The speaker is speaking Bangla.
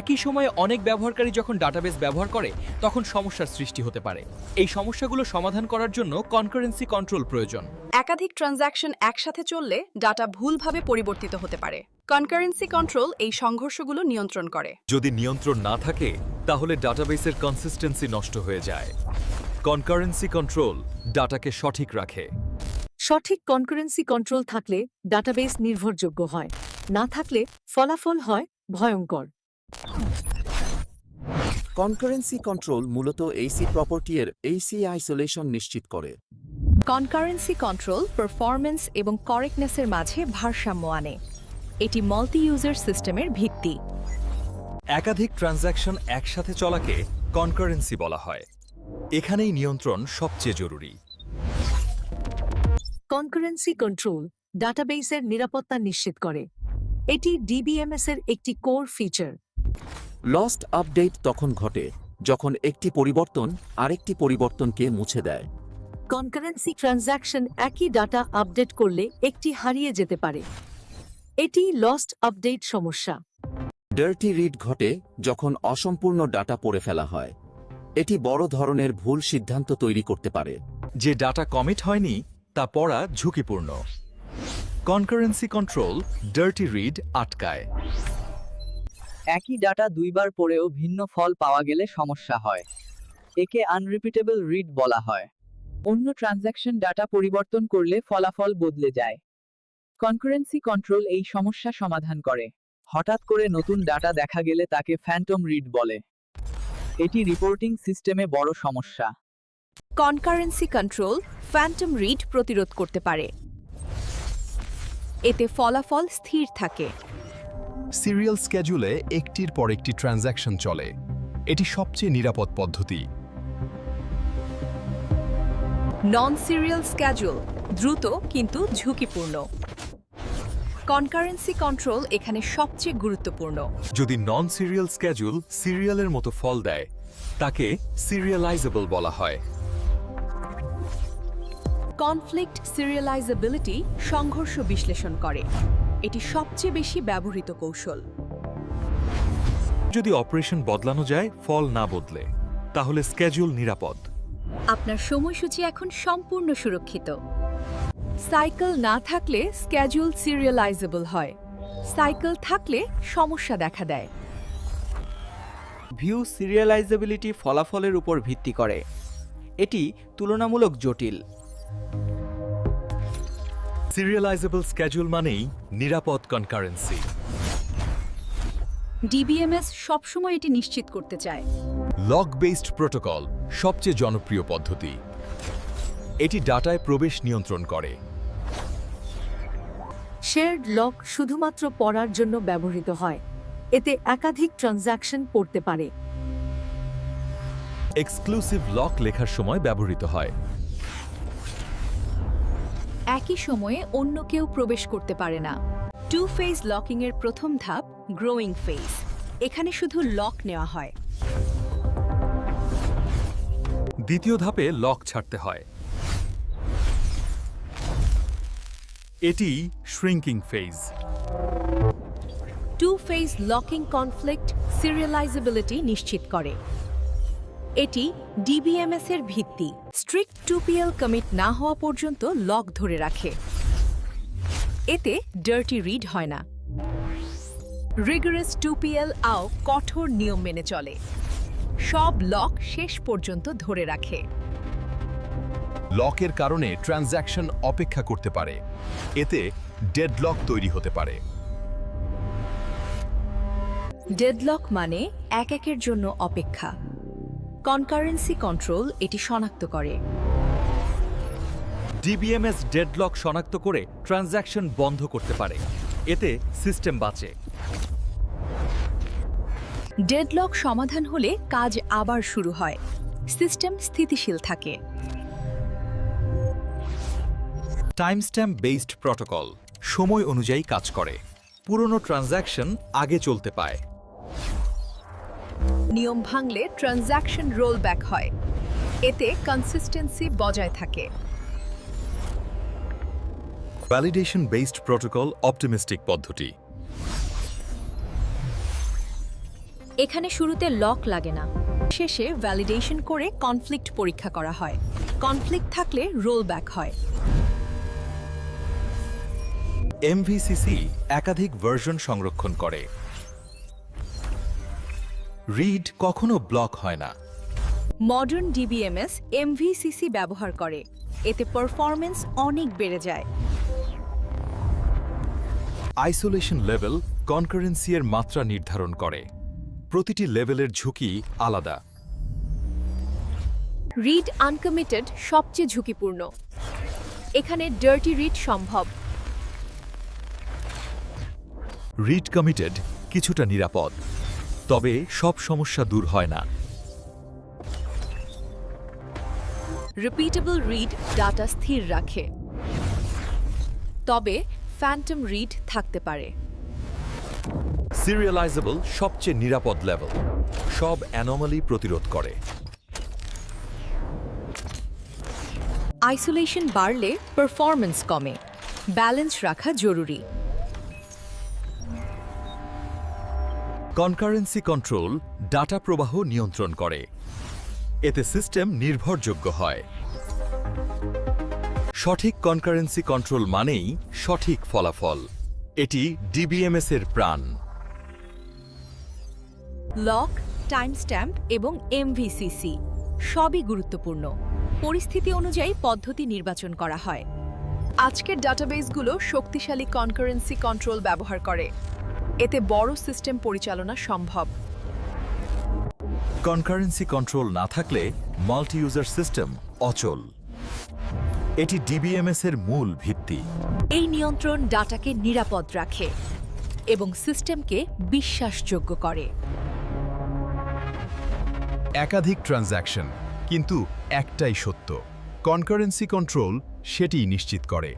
একই সময়ে অনেক ব্যবহারকারী যখন ডাটাবেস ব্যবহার করে তখন সমস্যার সৃষ্টি হতে পারে। এই সমস্যাগুলো সমাধান করার জন্য কনকারেন্সি কন্ট্রোল প্রয়োজন। একাধিক ট্রানজ্যাকশন একসাথে চললে ডাটা ভুলভাবে পরিবর্তিত হতে পারে। কনকারেন্সি কন্ট্রোল এই সংঘর্ষগুলো নিয়ন্ত্রণ করে। যদি নিয়ন্ত্রণ না থাকে তাহলে ডাটাবেসের কনসিস্টেন্সি নষ্ট হয়ে যায়। কনকারেন্সি কন্ট্রোল ডাটাকে সঠিক রাখে। সঠিক কনকারেন্সি কন্ট্রোল থাকলে ডাটাবেস নির্ভরযোগ্য হয়। না থাকলে ফলাফল হয় ভয়ঙ্কর। কনকারেন্সি কন্ট্রোল মূলত এসি প্রপার্টি এর এসি আইসোলেশন নিশ্চিত করে। কনকারেন্সি কন্ট্রোল পারফরম্যান্স এবং কারেক্টনেসের মাঝে ভারসাম্য আনে। এটি মাল্টি ইউজার সিস্টেমের ভিত্তি। একাধিক ট্রানজ্যাকশন একসাথে চলাকে কনকারেন্সি বলা হয়। এখানেই নিয়ন্ত্রণ সবচেয়ে জরুরি। কনকারেন্সি কন্ট্রোল ডাটাবেসের নিরাপত্তা নিশ্চিত করে। এটি ডিবিএমএস এর একটি কোর ফিচার লস্ট আপডেট তখন ঘটে যখন একটি পরিবর্তন আরেকটি পরিবর্তনকে মুছে দেয়। কনকারেন্সি ট্রানজ্যাকশন একই ডাটা আপডেট করলে একটি হারিয়ে যেতে পারে। এটি লস্ট আপডেট সমস্যা। ডার্টি রিড ঘটে যখন অসম্পূর্ণ ডাটা পড়ে ফেলা হয়। এটি বড় ধরনের ভুল সিদ্ধান্ত তৈরি করতে পারে। যে ডাটা কমিট হয়নি তা পড়া ঝুঁকিপূর্ণ। কনকারেন্সি কন্ট্রোল ডার্টি রিড আটকায়। একই ডাটা দুইবার পড়েও ভিন্ন ফল পাওয়া গেলে সমস্যা হয়। একে আনরিপিটেবল রিড বলা হয়। অন্য ট্রানজ্যাকশন ডাটা পরিবর্তন করলে ফলাফল বদলে যায়। কনকারেন্সি কন্ট্রোল এই সমস্যা সমাধান করে। হঠাৎ করে নতুন ডাটা দেখা গেলে তাকে ফ্যান্টম রিড বলে। এটি রিপোর্টিং সিস্টেমে বড় সমস্যা। কনকারেন্সি কন্ট্রোল ফ্যান্টম রিড প্রতিরোধ করতে পারে। এতে ফলাফল স্থির থাকে। সিরিয়াল স্ক্যাজুলে একটির পর একটি ট্রানজ্যাকশন চলে। এটি সবচেয়ে নিরাপদ পদ্ধতি। নন সিরিয়াল স্ক্যাজুয়াল দ্রুত কিন্তু ঝুঁকিপূর্ণ। কনকারেন্সি কন্ট্রোল এখানে সবচেয়ে গুরুত্বপূর্ণ। যদি নন সিরিয়াল স্ক্যাজুল সিরিয়ালের মতো ফল দেয় তাকে সিরিয়ালাইজেবল বলা হয়। কনফ্লিক্ট সিরিয়ালাইজেবিলিটি সংঘর্ষ বিশ্লেষণ করে। এটি সবচেয়ে বেশি ব্যবহৃত কৌশল। যদি অপারেশন বদলানো যায় ফল না বদলে তাহলে স্ক্যাজুল নিরাপদ। আপনার সময়সূচি এখন সম্পূর্ণ সুরক্ষিত। সাইকেল না থাকলে স্ক্যাজুয়াল সিরিয়ালাইজেবল হয়। সাইকেল থাকলে সমস্যা দেখা দেয়। ভিউ সিরিয়ালাইজেবিলিটি ফলাফলের উপর ভিত্তি করে। এটি তুলনামূলক জটিল। সিরিয়ালাইজেবল স্ক্যাজুল মানেই নিরাপদ কনকারেন্সি ডিবিএমএস সবসময় এটি নিশ্চিত করতে চায়। লক বেসড প্রোটোকল সবচেয়ে জনপ্রিয় পদ্ধতি। এটি ডাটায় প্রবেশ নিয়ন্ত্রণ করে। শেয়ার্ড লক শুধুমাত্র পড়ার জন্য ব্যবহৃত হয়। এতে একাধিক ট্রানজ্যাকশন পড়তে পারে। এক্সক্লুসিভ লক লেখার সময় ব্যবহৃত হয়। একই সময়ে অন্য কেউ প্রবেশ করতে পারে না। টু ফেজ লকিং এর প্রথম ধাপ গ্রোয়িং ফেজ এখানে শুধু লক নেওয়া হয়। দ্বিতীয় ধাপে লক ছাড়তে হয়। এটি shrinking phase two phase locking conflict serializability নিশ্চিত করে। এটি ডিবিএমএস এর ভিত্তি। স্ট্রিক্ট টুপিএল কমিট না হওয়া পর্যন্ত লক ধরে রাখে। এতে ডার্টি রিড হয় না। রিগারাস টুপিএল আও কঠোর নিয়ম মেনে চলে। সব লক শেষ পর্যন্ত ধরে রাখে। লকের কারণে ট্রানজ্যাকশন অপেক্ষা করতে পারে। এতে ডেডলক তৈরি হতে পারে। ডেডলক মানে এক একের জন্য অপেক্ষা। কনকারেন্সি কন্ট্রোল এটি শনাক্ত করে। ডিবিএমএস ডেডলক শনাক্ত করে ট্রানজ্যাকশন বন্ধ করতে পারে। এতে সিস্টেম বাঁচে। ডেডলক সমাধান হলে কাজ আবার শুরু হয়। সিস্টেম স্থিতিশীল থাকে। টাইম স্ট্যাম্প বেসড প্রোটোকল সময় অনুযায়ী কাজ করে। পুরনো ট্রানজ্যাকশন আগে চলতে পায়। নিয়ম ভাঙলে ট্রানজ্যাকশন রোল ব্যাক হয়। এতে কনসিস্টেন্সি বজায় থাকে। ভ্যালিডেশন বেসড প্রোটোকল অপটিমিস্টিক পদ্ধতি। এখানে শুরুতে লক লাগে না। শেষে ভ্যালিডেশন করে কনফ্লিক্ট পরীক্ষা করা হয়। কনফ্লিক্ট থাকলে রোল ব্যাক হয় এমভিসিসি একাধিক ভার্সন সংরক্ষণ করে। রিড কখনো ব্লক হয় না। মডার্ন ডিবিএমএস এমভিসিসি ব্যবহার করে। এতে পারফরম্যান্স অনেক বেড়ে যায়। আইসোলেশন লেভেল কনকারেন্সি এর মাত্রা নির্ধারণ করে। প্রতিটি লেভেলের ঝুঁকি আলাদা। রিড আনকমিটেড সবচেয়ে ঝুঁকিপূর্ণ। এখানে ডার্টি রিড সম্ভব। রিড কমিটেড কিছুটা নিরাপদ। তবে সব সমস্যা দূর হয় না। রিপিটেবল রিড ডাটা স্থির রাখে। তবে ফ্যান্টম রিড থাকতে পারে। সিরিয়ালাইজেবল সবচেয়ে নিরাপদ লেভেল সব অ্যানোমালি প্রতিরোধ করে। আইসোলেশন বাড়লে পারফরম্যান্স কমে। ব্যালেন্স রাখা জরুরি। কনকারেন্সি কন্ট্রোল ডাটা প্রবাহ নিয়ন্ত্রণ করে। এতে সিস্টেম নির্ভরযোগ্য হয়। সঠিক কনকারেন্সি কন্ট্রোল মানেই সঠিক ফলাফল। এটি ডিবিএমএস এর প্রাণ। লক টাইম স্ট্যাম্প এবং এমভিসিসি সবই গুরুত্বপূর্ণ। পরিস্থিতি অনুযায়ী পদ্ধতি নির্বাচন করা হয়। আজকের ডাটাবেসগুলো শক্তিশালী কনকারেন্সি কন্ট্রোল ব্যবহার করে। এতে বড় সিস্টেম পরিচালনা সম্ভব। কনকারেন্সি কন্ট্রোল না থাকলে মাল্টি ইউজার সিস্টেম অচল। এটি ডিবিএমএস এর মূল ভিত্তি। এই নিয়ন্ত্রণ ডাটাকে নিরাপদ রাখে এবং সিস্টেমকে বিশ্বাসযোগ্য করে। একাধিক ট্রানজ্যাকশন কিন্তু একটাই সত্য কনকারেন্সি কন্ট্রোল সেটিই নিশ্চিত করে।